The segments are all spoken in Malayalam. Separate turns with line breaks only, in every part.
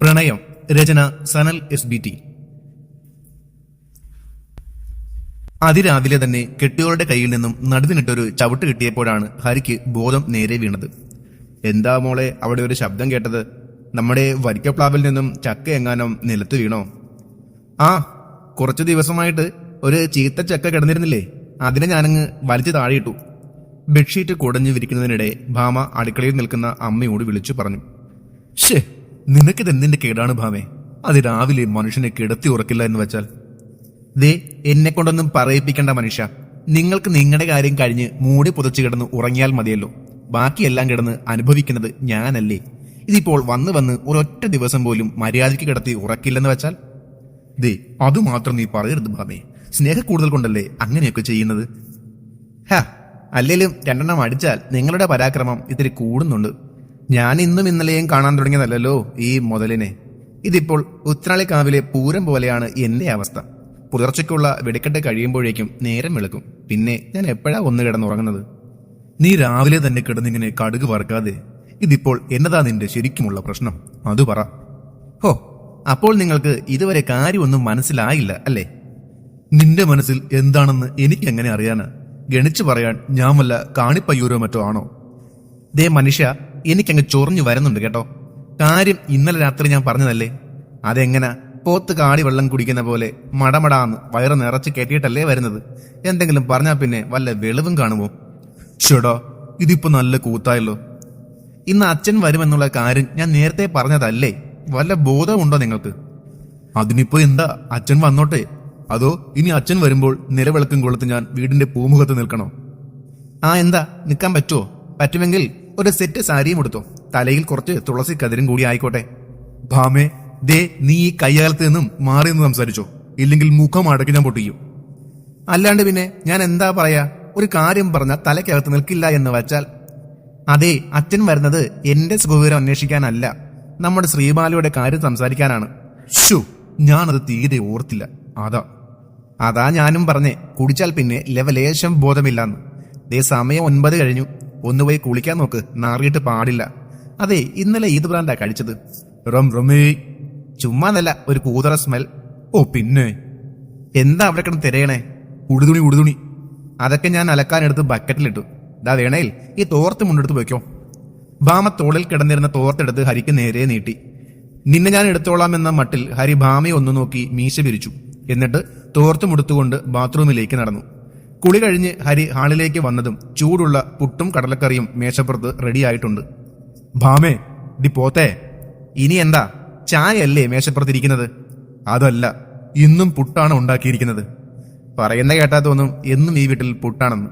പ്രണയം രചന സനൽ എസ് ബി ടി അതിരാവിലെ തന്നെ കെട്ടിയോളുടെ കയ്യിൽ നിന്നും നടുതിനിട്ടൊരു ചവിട്ട് കിട്ടിയപ്പോഴാണ് ഹരിക്ക് ബോധം നേരെ വീണത്. എന്താ മോളെ അവിടെ ഒരു ശബ്ദം കേട്ടത്? നമ്മുടെ വരിക്കപ്ലാവിൽ നിന്നും ചക്ക എങ്ങാനും നിലത്ത് വീണോ? ആ കുറച്ചു ദിവസമായിട്ട് ഒരു ചീത്ത ചക്ക കിടന്നിരുന്നില്ലേ? അതിനെ ഞാനങ്ങ് വലിച്ചു താഴെയിട്ടു. ബെഡ്ഷീറ്റ് കുടഞ്ഞു വിരിക്കുന്നതിനിടെ ഭാമ അടുക്കളയിൽ നിൽക്കുന്ന അമ്മയോട് വിളിച്ചു പറഞ്ഞു. ഷേ നിനക്കിത് എന്തിന്റെ കേടാണ് ഭാമേ? അത് രാവിലെ മനുഷ്യനെ കിടത്തി ഉറക്കില്ല എന്ന് വെച്ചാൽ. ദേ എന്നെ കൊണ്ടൊന്നും പറയിപ്പിക്കേണ്ട മനുഷ്യ. നിങ്ങൾക്ക് നിങ്ങളുടെ കാര്യം കഴിഞ്ഞ് മൂടി പുതച്ചു കിടന്ന് ഉറങ്ങിയാൽ മതിയല്ലോ. ബാക്കിയെല്ലാം കിടന്ന് അനുഭവിക്കുന്നത് ഞാനല്ലേ. ഇതിപ്പോൾ വന്ന് വന്ന് ഒരൊറ്റ ദിവസം പോലും മര്യാദയ്ക്ക് കിടത്തി ഉറക്കില്ലെന്ന് വെച്ചാൽ? ദേ അതുമാത്രം നീ പറയരുത് ഭാമേ. സ്നേഹക്കൂടുതൽ കൊണ്ടല്ലേ അങ്ങനെയൊക്കെ ചെയ്യുന്നത്? ഹാ അല്ലേലും രണ്ടെണ്ണം അടിച്ചാൽ നിങ്ങളുടെ പരാക്രമം ഇത്തിരി കൂടുന്നുണ്ട്. ഞാൻ ഇന്നും ഇന്നലെയും കാണാൻ തുടങ്ങിയതല്ലോ ഈ മുതലിനെ. ഇതിപ്പോൾ ഉത്രാളിക്കാവിലെ പൂരം പോലെയാണ് എന്റെ അവസ്ഥ. പുലർച്ചയ്ക്കുള്ള വെടിക്കെട്ട് കഴിയുമ്പോഴേക്കും നേരം വെളുക്കും. പിന്നെ ഞാൻ എപ്പോഴാ ഒന്ന് കിടന്നുറങ്ങുന്നത്? നീ രാവിലെ തന്നെ കിടന്നിങ്ങനെ കടുക് വറക്കാതെ. ഇതിപ്പോൾ എന്നതാ നിന്റെ ശരിക്കുമുള്ള പ്രശ്നം? അത് പറ. ഹോ അപ്പോൾ നിങ്ങൾക്ക് ഇതുവരെ കാര്യമൊന്നും മനസ്സിലായില്ല അല്ലേ? നിന്റെ മനസ്സിൽ എന്താണെന്ന് എനിക്ക് എങ്ങനെ അറിയാനാ? ഗണിച്ചു പറയാൻ ഞാൻ വല്ല കാണിപ്പയ്യൂരോ മറ്റോ ആണോ? ദേ മനുഷ്യ എനിക്കങ്ങ് ചൊറിഞ്ഞു വരുന്നുണ്ട് കേട്ടോ. കാര്യം ഇന്നലെ രാത്രി ഞാൻ പറഞ്ഞതല്ലേ? അതെങ്ങനെ? പോത്ത് കാടി വെള്ളം കുടിക്കുന്ന പോലെ മടമടാന്ന് വയറ് നിറച്ച് കെട്ടിയിട്ടല്ലേ വരുന്നത്? എന്തെങ്കിലും പറഞ്ഞാൽ പിന്നെ വല്ല വെളിവും കാണുമോ? ചേടോ ഇതിപ്പോ നല്ല കൂത്തായല്ലോ. ഇന്ന് അച്ഛൻ വരുമെന്നുള്ള കാര്യം ഞാൻ നേരത്തെ പറഞ്ഞതല്ലേ? വല്ല ബോധമുണ്ടോ നിങ്ങൾക്ക്? അതിനിപ്പോ എന്താ? അച്ഛൻ വന്നോട്ടെ. അതോ ഇനി അച്ഛൻ വരുമ്പോൾ നിലവിളക്കും കൊളുത്ത് ഞാൻ വീടിന്റെ പൂമുഖത്ത് നിൽക്കണോ? ആ എന്താ? നിൽക്കാൻ പറ്റുമോ പറ്റുമെങ്കിൽ ഒരു സെറ്റ് സാരിയും എടുത്തോ തലയിൽ കുറച്ച് തുളസി കതിരും കൂടി ആയിക്കോട്ടെ. ഭാമേ ദേ നീ ഈ കയ്യാലത്ത് നിന്നും മാറി നിന്ന് സംസാരിച്ചോ. ഇല്ലെങ്കിൽ മുഖം അടക്കി ഞാൻ പൊട്ടിക്കും. അല്ലാണ്ട് പിന്നെ ഞാൻ എന്താ പറയാ? ഒരു കാര്യം പറഞ്ഞ തലയ്ക്കകത്ത് നിൽക്കില്ല എന്ന് വച്ചാൽ. അതെ അച്ഛൻ വരുന്നത് എന്റെ സുഖവിവരം അന്വേഷിക്കാനല്ല. നമ്മുടെ ശ്രീബാലയുടെ കാര്യം സംസാരിക്കാനാണ്. ഷു ഞാനത് തീരെ ഓർത്തില്ല. അതാ അതാ ഞാനും പറഞ്ഞേ കുടിച്ചാൽ പിന്നെ ലെവലേശം ബോധമില്ലാന്ന്. ദേ സമയം ഒൻപത് കഴിഞ്ഞു. ഒന്ന് പോയി കുളിക്കാൻ നോക്ക് നാറിയിട്ട് പാടില്ല. അതെ ഇന്നലെ ഈദ് ബ്രാൻഡാ കഴിച്ചത്? റം റമേ. ചുമ്മാന്നല്ല ഒരു കൂതറ സ്മെൽ. ഓ പിന്നെ. എന്താ അവിടെ കിടന്ന് തിരയണേ? ഉടുതുണി ഉടുതുണി. അതൊക്കെ ഞാൻ അലക്കാനെടുത്ത് ബക്കറ്റിലിട്ടു. ദാ വേണേൽ ഈ തോർത്ത് മുന്നെടുത്ത് വെക്കോ. ഭാമ തോളിൽ കിടന്നിരുന്ന തോർത്തെടുത്ത് ഹരിക്ക് നേരെ നീട്ടി. നിന്നെ ഞാൻ എടുത്തോളാം എന്ന മട്ടിൽ ഹരി ഭാമയെ ഒന്ന് നോക്കി മീശ പിരിച്ചു എന്നിട്ട് തോർത്തുമുടുത്തുകൊണ്ട് ബാത്റൂമിലേക്ക് നടന്നു. കുളി കഴിഞ്ഞ് ഹരി ഹാളിലേക്ക് വന്നതും ചൂടുള്ള പുട്ടും കടലക്കറിയും മേശപ്പുറത്ത് റെഡിയായിട്ടുണ്ട് ഭാമേ ദി പോത്തേ. ഇനി എന്താ? ചായയല്ലേ മേശപ്പുറത്തിരിക്കുന്നത് അതല്ല ഇന്നും പുട്ടാണ് ഉണ്ടാക്കിയിരിക്കുന്നത്. പറയുന്ന കേട്ടാ തോന്നും എന്നും ഈ വീട്ടിൽ പുട്ടാണെന്ന്.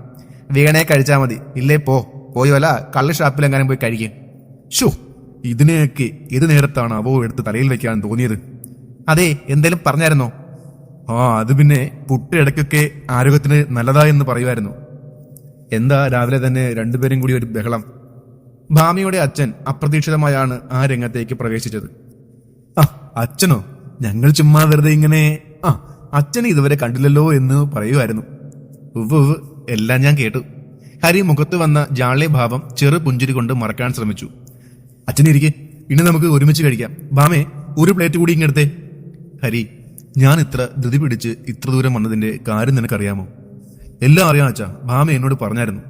വീണേ കഴിച്ചാ മതി. ഇല്ലേ പോ. പോയി വല്ല കള്ള് ഷാപ്പിലെങ്ങാനും പോയി കഴിക്കും. ഷോ ഇതിനെയൊക്കെ ഏത് നേരത്താണ് അവോ എടുത്ത് തലയിൽ വെക്കാൻ തോന്നിയത്? അതെ എന്തേലും പറഞ്ഞായിരുന്നോ? ആ അത് പിന്നെ പുട്ട് ഇടയ്ക്കൊക്കെ ആരോഗ്യത്തിന് നല്ലതാ എന്ന് പറയുമായിരുന്നു. എന്താ രാവിലെ തന്നെ രണ്ടുപേരും കൂടി ഒരു ബഹളം. ഭാമിയുടെ അച്ഛൻ അപ്രതീക്ഷിതമായാണ് ആ രംഗത്തേക്ക് പ്രവേശിച്ചത്. ആ അച്ഛനോ? ഞങ്ങൾ ചുമ്മാ വെറുതെ ഇങ്ങനെ ആ അച്ഛനെ ഇതുവരെ കണ്ടില്ലല്ലോ എന്ന് പറയുമായിരുന്നു. ഉവ് ഉവ് എല്ലാം ഞാൻ കേട്ടു. ഹരി മുഖത്ത് വന്ന ജാളെ ഭാവം ചെറു പുഞ്ചിരി കൊണ്ട് മറക്കാൻ ശ്രമിച്ചു. അച്ഛനിരിക്കെ ഇനി നമുക്ക് ഒരുമിച്ച് കഴിക്കാം. ഭാമേ ഒരു പ്ലേറ്റ് കൂടി ഇങ്ങെടുത്തേ ഹരി ഞാൻ ഇത്ര ധൃതി പിടിച്ച് ഇത്ര ദൂരം വന്നതിന്റെ കാര്യം നിനക്കറിയാമോ? എല്ലാം അറിയാം അച്ഛാ. ഭാമ എന്നോട് പറഞ്ഞായിരുന്നു.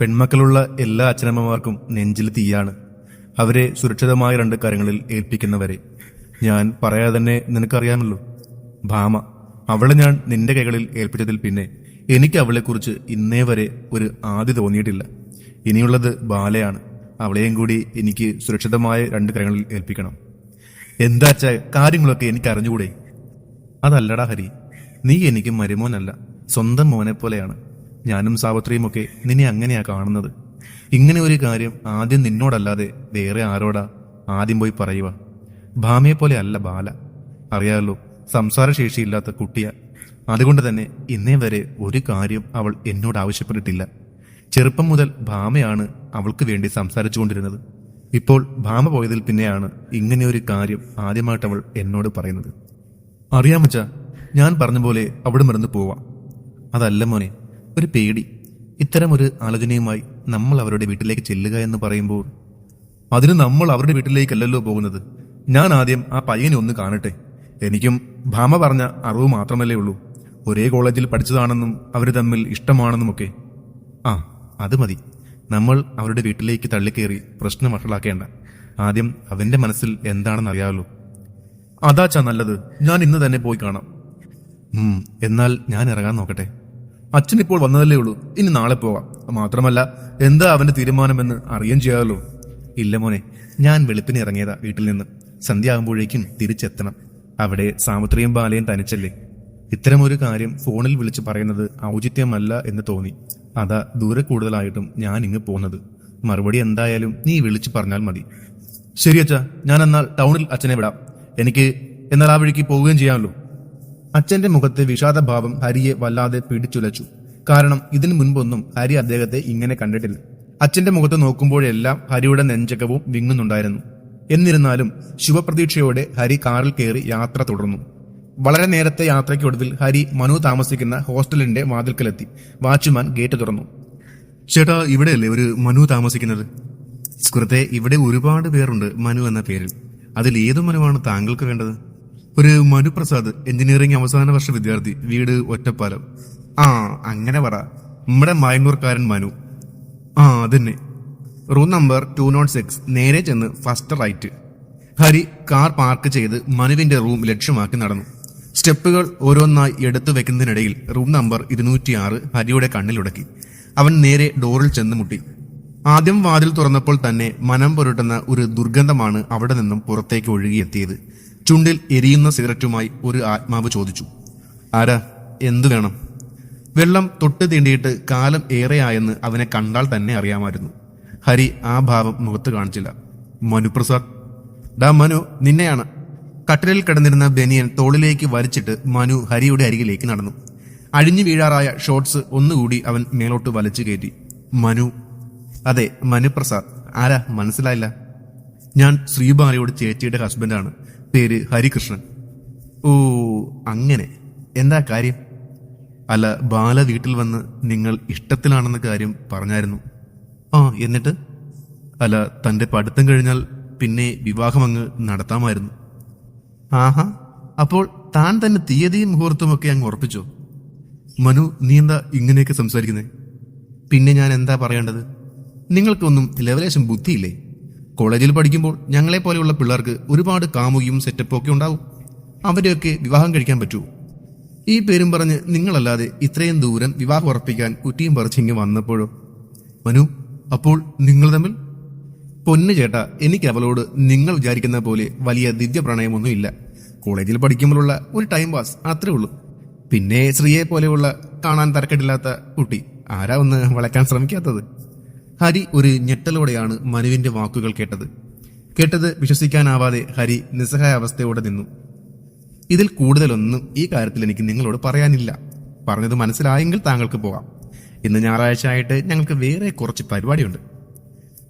പെൺമക്കളുള്ള എല്ലാ അച്ഛനമ്മമാർക്കും നെഞ്ചിൽ തീയാണ്. അവരെ സുരക്ഷിതമായ രണ്ട് കാര്യങ്ങളിൽ ഏൽപ്പിക്കുന്നവരെ. ഞാൻ പറയാതെ തന്നെ നിനക്കറിയാമല്ലോ. ഭാമ അവളെ ഞാൻ നിന്റെ കൈകളിൽ ഏൽപ്പിച്ചതിൽ പിന്നെ എനിക്ക് അവളെക്കുറിച്ച് ഇന്നേ വരെ ഒരു ആദ്യ തോന്നിയിട്ടില്ല. ഇനിയുള്ളത് ബാലയാണ്. അവളെയും കൂടി എനിക്ക് സുരക്ഷിതമായ രണ്ട് കരങ്ങളിൽ ഏൽപ്പിക്കണം. എന്താ അച്ഛാ കാര്യങ്ങളൊക്കെ എനിക്ക് അറിഞ്ഞുകൂടെ? അതല്ലടാ ഹരി നീ എനിക്ക് മരുമോനല്ല സ്വന്തം മോനെ പോലെയാണ്. ഞാനും സാവത്രിയും ഒക്കെ നിന്നെ അങ്ങനെയാ കാണുന്നത്. ഇങ്ങനെ ഒരു കാര്യം ആദ്യം നിന്നോടല്ലാതെ വേറെ ആരോടാ ആദ്യം പോയി പറയുക? ഭാമയെ പോലെ അല്ല ബാല. അറിയാമല്ലോ സംസാരശേഷിയില്ലാത്ത കുട്ടിയാ. അതുകൊണ്ട് തന്നെ ഇന്നേ വരെ ഒരു കാര്യം അവൾ എന്നോട് ആവശ്യപ്പെട്ടിട്ടില്ല. ചെറുപ്പം മുതൽ ഭാമയാണ് അവൾക്ക് വേണ്ടി സംസാരിച്ചുകൊണ്ടിരുന്നത്. ഇപ്പോൾ ഭാമ പോയതിൽ പിന്നെയാണ് ഇങ്ങനെ ഒരു കാര്യം ആദ്യമായിട്ട് അവൾ എന്നോട് പറയുന്നത്. അറിയാമച്ച ഞാൻ പറഞ്ഞ പോലെ അവിടെ മറന്ന് പോവാം. അതല്ല മോനെ ഒരു പേടി. ഇത്തരം ഒരു ആലോചനയുമായി നമ്മൾ അവരുടെ വീട്ടിലേക്ക് ചെല്ലുക എന്ന് പറയുമ്പോൾ അതിന് നമ്മൾ അവരുടെ വീട്ടിലേക്കല്ലല്ലോ പോകുന്നത്. ഞാൻ ആദ്യം ആ പയ്യനെ ഒന്ന് കാണട്ടെ. എനിക്കും ഭാമ പറഞ്ഞ അറിവ് മാത്രമല്ലേ ഉള്ളൂ. ഒരേ കോളേജിൽ പഠിച്ചതാണെന്നും അവർ തമ്മിൽ ഇഷ്ടമാണെന്നുമൊക്കെ. ആ അത് മതി. നമ്മൾ അവരുടെ വീട്ടിലേക്ക് തള്ളിക്കയറി പ്രശ്നം വഷളാക്കേണ്ട. ആദ്യം അവന്റെ മനസ്സിൽ എന്താണെന്ന് അറിയാമല്ലോ അതാച്ചാ നല്ലത്. ഞാൻ ഇന്ന് തന്നെ പോയി കാണാം. എന്നാൽ ഞാൻ ഇറങ്ങാൻ നോക്കട്ടെ. അച്ഛൻ ഇപ്പോൾ വന്നതല്ലേ ഉള്ളൂ. ഇനി നാളെ പോവാം. മാത്രമല്ല എന്താ അവന്റെ തീരുമാനമെന്ന് അറിയാൻ ചെയ്യാമല്ലോ ഇല്ല മോനെ ഞാൻ വെളുപ്പിന് ഇറങ്ങിയതാ വീട്ടിൽ നിന്ന്. സന്ധ്യ ആകുമ്പോഴേക്കും തിരിച്ചെത്തണം. അവിടെ സാമുത്രിയും ബാലയും തനിച്ചല്ലേ. ഇത്തരമൊരു കാര്യം ഫോണിൽ വിളിച്ച് പറയുന്നത് ഔചിത്യമല്ല എന്ന് തോന്നി. അതാ ദൂരെ കൂടുതലായിട്ടും ഞാൻ ഇങ്ങ് പോകുന്നത്. മറുപടി എന്തായാലും നീ വിളിച്ചു പറഞ്ഞാൽ മതി. ശരി അച്ഛാ ഞാൻ എന്നാൽ ടൗണിൽ അച്ഛനെ വിടാം. എനിക്ക് എന്നാൽ ആ വഴിക്ക് പോവുകയും ചെയ്യാമല്ലോ. അച്ഛന്റെ മുഖത്തെ വിഷാദഭാവം ഹരിയെ വല്ലാതെ പിടിച്ചുലച്ചു കാരണം ഇതിനു മുൻപൊന്നും ഹരി അദ്ദേഹത്തെ ഇങ്ങനെ കണ്ടിട്ടില്ല. അച്ഛന്റെ മുഖത്ത് നോക്കുമ്പോഴെല്ലാം ഹരിയുടെ നെഞ്ചകവും വിങ്ങുന്നുണ്ടായിരുന്നു. എന്നിരുന്നാലും ശുഭപ്രതീക്ഷയോടെ ഹരി കാറിൽ കയറി യാത്ര തുടർന്നു. വളരെ നേരത്തെ യാത്രയ്ക്കൊടുവിൽ ഹരി മനു താമസിക്കുന്ന ഹോസ്റ്റലിന്റെ വാതിൽക്കലെത്തി. വാച്ച്മാൻ ഗേറ്റ് തുറന്നു. ചേട്ടാ ഇവിടെയല്ലേ ഒരു മനു താമസിക്കുന്നത്? സുഹൃത്തെ ഇവിടെ ഒരുപാട് പേരുണ്ട് മനു എന്ന പേരിൽ. അതിൽ ഏത് മനുവാണ് താങ്കൾക്ക് വേണ്ടത്? ഒരു മനു പ്രസാദ് എഞ്ചിനീയറിംഗ് അവസാന വർഷ വിദ്യാർത്ഥി വീട് ഒറ്റപ്പാലം. ആ അങ്ങനെ പറ. നമ്മുടെ മയങ്ങൂർക്കാരൻ മനു. ആ അതന്നെ. Room number two nought six നേരെ ചെന്ന് first right. Hari car park ചെയ്ത് മനുവിന്റെ റൂം ലക്ഷ്യമാക്കി നടന്നു. സ്റ്റെപ്പുകൾ ഓരോന്നായി എടുത്തു വെക്കുന്നതിനിടയിൽ റൂം നമ്പർ ഇരുന്നൂറ്റിയാറ് ഹരിയുടെ കണ്ണിലുടക്കി അവൻ നേരെ ഡോറിൽ ചെന്ന് മുട്ടി. ആദ്യം വാതിൽ തുറന്നപ്പോൾ തന്നെ മനം പുരട്ടുന്ന ഒരു ദുർഗന്ധമാണ് അവിടെ നിന്നും പുറത്തേക്ക് ഒഴുകിയെത്തിയത്. ചുണ്ടിൽ എരിയുന്ന സിഗരറ്റുമായി ഒരു ആത്മാവ് ചോദിച്ചു ആരാ? എന്തു വേണം? വെള്ളം തൊട്ട് തീണ്ടിയിട്ട് കാലം ഏറെയായെന്ന് അവനെ കണ്ടാൽ തന്നെ അറിയാമായിരുന്നു. ഹരി ആ ഭാവം മുഖത്ത് കാണിച്ചില്ല. മനുപ്രസാദ് ഡാ മനു നിന്നെയാണ് കട്ടിലിൽ കിടന്നിരുന്ന ബനിയൻ തോളിലേക്ക് വലിച്ചിട്ട് മനു ഹരിയുടെ അരികിലേക്ക് നടന്നു. അഴിഞ്ഞു വീഴാറായ ഷോർട്സ് ഒന്നുകൂടി അവൻ മേലോട്ട് വലിച്ചു കയറ്റി. മനു. അതെ മനുപ്രസാദ്. ആരാ? മനസ്സിലായില്ല. ഞാൻ ശ്രീബാലയുടെ ചേച്ചിയുടെ ഹസ്ബൻഡാണ്. പേര് ഹരികൃഷ്ണൻ. ഓ അങ്ങനെ. എന്താ കാര്യം? അല്ല ബാല വീട്ടിൽ വന്ന് നിങ്ങൾ ഇഷ്ടത്തിലാണെന്ന കാര്യം പറഞ്ഞായിരുന്നു. ആ എന്നിട്ട്? അല്ല തന്റെ പഠിത്തം കഴിഞ്ഞാൽ പിന്നെ വിവാഹം അങ്ങ് നടത്താമായിരുന്നു. ആഹാ അപ്പോൾ താൻ തന്നെ തീയതിയും മുഹൂർത്തമൊക്കെ അങ്ങ് ഉറപ്പിച്ചോ? മനു നീ എന്താ ഇങ്ങനെയൊക്കെ സംസാരിക്കുന്നേ? പിന്നെ ഞാൻ എന്താ പറയേണ്ടത്? നിങ്ങൾക്കൊന്നും ലെവലേശം ബുദ്ധിയില്ലേ? കോളേജിൽ പഠിക്കുമ്പോൾ ഞങ്ങളെ പോലെയുള്ള പിള്ളേർക്ക് ഒരുപാട് കാമുകിയും സെറ്റപ്പും ഒക്കെ ഉണ്ടാവും. അവരെയൊക്കെ വിവാഹം കഴിക്കാൻ പറ്റുമോ ഈ പേരും പറഞ്ഞ് നിങ്ങളല്ലാതെ ഇത്രയും ദൂരം വിവാഹം ഉറപ്പിക്കാൻ കുറ്റിയും പറിച്ചിങ്ങ് വന്നപ്പോഴോ? മനു അപ്പോൾ നിങ്ങൾ തമ്മിൽ പൊന്നു ചേട്ട എനിക്ക് അവളോട് നിങ്ങൾ വിചാരിക്കുന്ന പോലെ വലിയ ദിവ്യ പ്രണയമൊന്നും ഇല്ല കോളേജിൽ പഠിക്കുമ്പോഴുള്ള ഒരു ടൈം പാസ് അത്രേ ഉള്ളൂ. പിന്നെ ശ്രീയെ പോലെയുള്ള കാണാൻ തരക്കെട്ടില്ലാത്ത കുട്ടി ആരാ ഒന്ന് വളയ്ക്കാൻ ശ്രമിക്കാത്തത്? ഹരി ഒരു ഞെട്ടലോടെയാണ് മനുവിന്റെ വാക്കുകൾ കേട്ടത്. കേട്ടത് വിശ്വസിക്കാനാവാതെ ഹരി നിസ്സഹായ അവസ്ഥയോടെ നിന്നു. ഇതിൽ കൂടുതലൊന്നും ഈ കാര്യത്തിൽ എനിക്ക് നിങ്ങളോട് പറയാനില്ല. പറഞ്ഞത് മനസ്സിലായെങ്കിൽ താങ്കൾക്ക് പോകാം ഇന്ന് ഞായറാഴ്ച ആയിട്ട് ഞങ്ങൾക്ക് വേറെ കുറച്ച് പരിപാടിയുണ്ട്.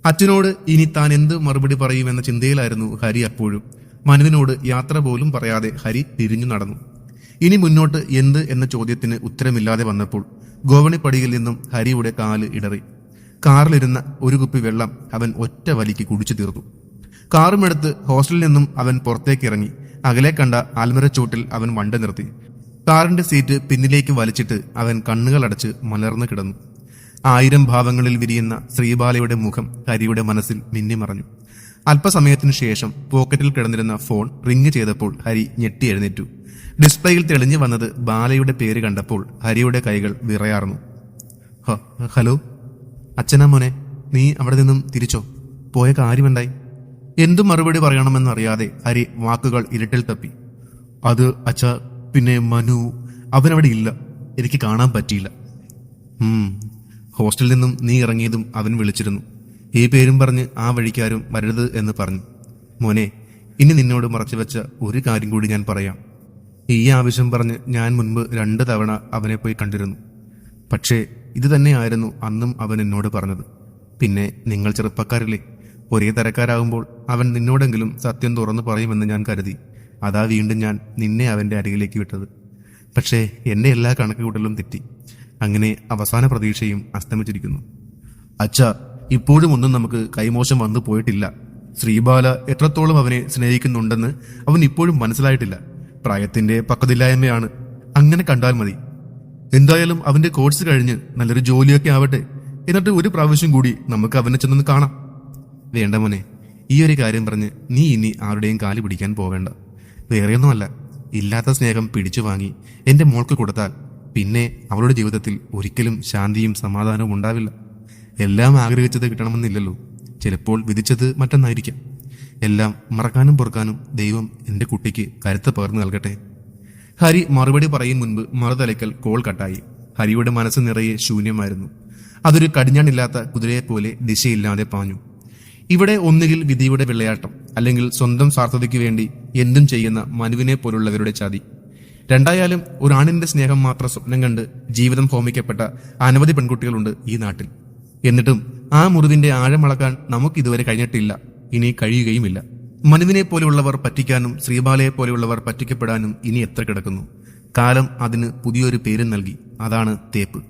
അച്ഛനോട് ഇനി താൻ എന്ത് മറുപടി പറയുമെന്ന ചിന്തയിലായിരുന്നു ഹരി അപ്പോഴും. മനുവിനോട് യാത്ര പോലും പറയാതെ ഹരി തിരിഞ്ഞു നടന്നു. ഇനി മുന്നോട്ട് എന്ത് എന്ന ചോദ്യത്തിന് ഉത്തരമില്ലാതെ വന്നപ്പോൾ ഗോവണിപ്പടിയിൽ നിന്നും ഹരിയുടെ കാൽ ഇടറി. കാറിലിരുന്ന ഒരു കുപ്പി വെള്ളം അവൻ ഒറ്റ വലിക്ക് കുടിച്ചു തീർത്തു. കാറുമെടുത്ത് ഹോസ്റ്റലിൽ നിന്നും അവൻ പുറത്തേക്ക് ഇറങ്ങി. അകലെ കണ്ട ആൽമരച്ചൂട്ടിൽ അവൻ വണ്ട നിർത്തി. കാറിന്റെ സീറ്റ് പിന്നിലേക്ക് വലിച്ചിട്ട് അവൻ കണ്ണുകളടച്ച് മലർന്നു കിടന്നു. ആയിരം ഭാവങ്ങളിൽ വിരിയുന്ന ശ്രീബാലയുടെ മുഖം ഹരിയുടെ മനസ്സിൽ മിന്നിമറഞ്ഞു. അല്പസമയത്തിനു ശേഷം പോക്കറ്റിൽ കിടന്നിരുന്ന ഫോൺ റിങ് ചെയ്തപ്പോൾ ഹരി ഞെട്ടി എഴുന്നേറ്റു. ഡിസ്പ്ലേയിൽ തെളിഞ്ഞു വന്നത് ബാലയുടെ പേര് കണ്ടപ്പോൾ ഹരിയുടെ കൈകൾ വിറയാർന്നു. ഹലോ? അച്ഛനാ മോനെ നീ അവിടെ നിന്നും തിരിച്ചോ? പോയ കാര്യമുണ്ടായി എന്തു മറുപടി പറയണമെന്നറിയാതെ ഹരി വാക്കുകൾ ഇരുട്ടിൽ തപ്പി. അത് അച്ഛ പിന്നെ മനു അവനവിടെ ഇല്ല. എനിക്ക് കാണാൻ പറ്റിയില്ല. ഹോസ്റ്റലിൽ നിന്നും നീ ഇറങ്ങിയതും അവൻ വിളിച്ചിരുന്നു. ഈ പേരും പറഞ്ഞ് ആ വഴിക്കാരും വരരുത് എന്ന് പറഞ്ഞു. മോനെ ഇനി നിന്നോട് മറച്ചു വെച്ച ഒരു കാര്യം കൂടി ഞാൻ പറയാം. ഈ ആവശ്യം പറഞ്ഞ് ഞാൻ മുൻപ് രണ്ട് തവണ അവനെ പോയി കണ്ടിരുന്നു. പക്ഷേ ഇത് തന്നെയായിരുന്നു അന്നും അവൻ എന്നോട് പറഞ്ഞത്. പിന്നെ നിങ്ങൾ ചെറുപ്പക്കാരില്ലേ? ഒരേ തരക്കാരാകുമ്പോൾ അവൻ നിന്നോടെങ്കിലും സത്യം തുറന്നു പറയുമെന്ന് ഞാൻ കരുതി. അതാ വീണ്ടും ഞാൻ നിന്നെ അവന്റെ അരികിലേക്ക് വിട്ടത്. പക്ഷേ എന്റെ എല്ലാ കണക്കുകൂട്ടലും തെറ്റി. അങ്ങനെ അവസാന പ്രതീക്ഷയും അസ്തമിച്ചിരിക്കുന്നു. അച്ഛ ഇപ്പോഴും ഒന്നും നമുക്ക് കൈമോശം വന്നു പോയിട്ടില്ല. ശ്രീബാല എത്രത്തോളം അവനെ സ്നേഹിക്കുന്നുണ്ടെന്ന് അവൻ ഇപ്പോഴും മനസ്സിലായിട്ടില്ല. പ്രായത്തിന്റെ പക്വതില്ലായ്മയാണ് അങ്ങനെ കണ്ടാൽ മതി. എന്തായാലും അവന്റെ കോഴ്സ് കഴിഞ്ഞ് നല്ലൊരു ജോലിയൊക്കെ ആവട്ടെ. എന്നിട്ട് ഒരു പ്രാവശ്യം കൂടി നമുക്ക് അവനെ ചെന്നൊന്ന് കാണാം. വേണ്ട മോനെ ഈ ഒരു കാര്യം പറഞ്ഞ് നീ ഇനി ആരുടെയും കാൽ പിടിക്കാൻ പോവേണ്ട. വേറെയൊന്നുമല്ല. ഇല്ലാത്ത സ്നേഹം പിടിച്ചു വാങ്ങി എന്റെ മോൾക്ക് കൊടുത്താൽ പിന്നെ അവളുടെ ജീവിതത്തിൽ ഒരിക്കലും ശാന്തിയും സമാധാനവും ഉണ്ടാവില്ല. എല്ലാം ആഗ്രഹിച്ചത് കിട്ടണമെന്നില്ലല്ലോ. ചിലപ്പോൾ വിധിച്ചത് മറ്റൊന്നായിരിക്കാം. എല്ലാം മറക്കാനും പൊറുക്കാനും ദൈവം എന്റെ കുട്ടിക്ക് കരുത്ത് പകർന്നു നൽകട്ടെ. ഹരി മറുപടി പറയും മുൻപ് മറുതലയ്ക്കൽ കോൾ കട്ടായി. ഹരിയുടെ മനസ്സ് നിറയെ ശൂന്യമായിരുന്നു. അതൊരു കടിഞ്ഞാണില്ലാത്ത കുതിരയെപ്പോലെ ദിശയില്ലാതെ പാഞ്ഞു. ഇവിടെ ഒന്നുകിൽ വിധിയുടെ വിളയാട്ടം അല്ലെങ്കിൽ സ്വന്തം സ്വാർത്ഥതയ്ക്ക് വേണ്ടി എന്തും ചെയ്യുന്ന മനുവിനെ പോലുള്ളവരുടെ ചതി. രണ്ടായാലും ഒരു ആണിന്റെ സ്നേഹം മാത്രം സ്വപ്നം കണ്ട് ജീവിതം ഹോമിക്കപ്പെട്ട അനവധി പെൺകുട്ടികളുണ്ട് ഈ നാട്ടിൽ. എന്നിട്ടും ആ മുറിവിന്റെ ആഴമളക്കാൻ നമുക്ക് ഇതുവരെ കഴിഞ്ഞിട്ടില്ല. ഇനി കഴിയുകയുമില്ല. മനുവിനെ പോലെയുള്ളവർ പറ്റിക്കാനും ശ്രീബാലയെ പോലെയുള്ളവർ പറ്റിക്കപ്പെടാനും ഇനി എത്ര കിടക്കുന്നു? കാലം അതിന് പുതിയൊരു പേര് നൽകി. അതാണ് തേപ്പ്.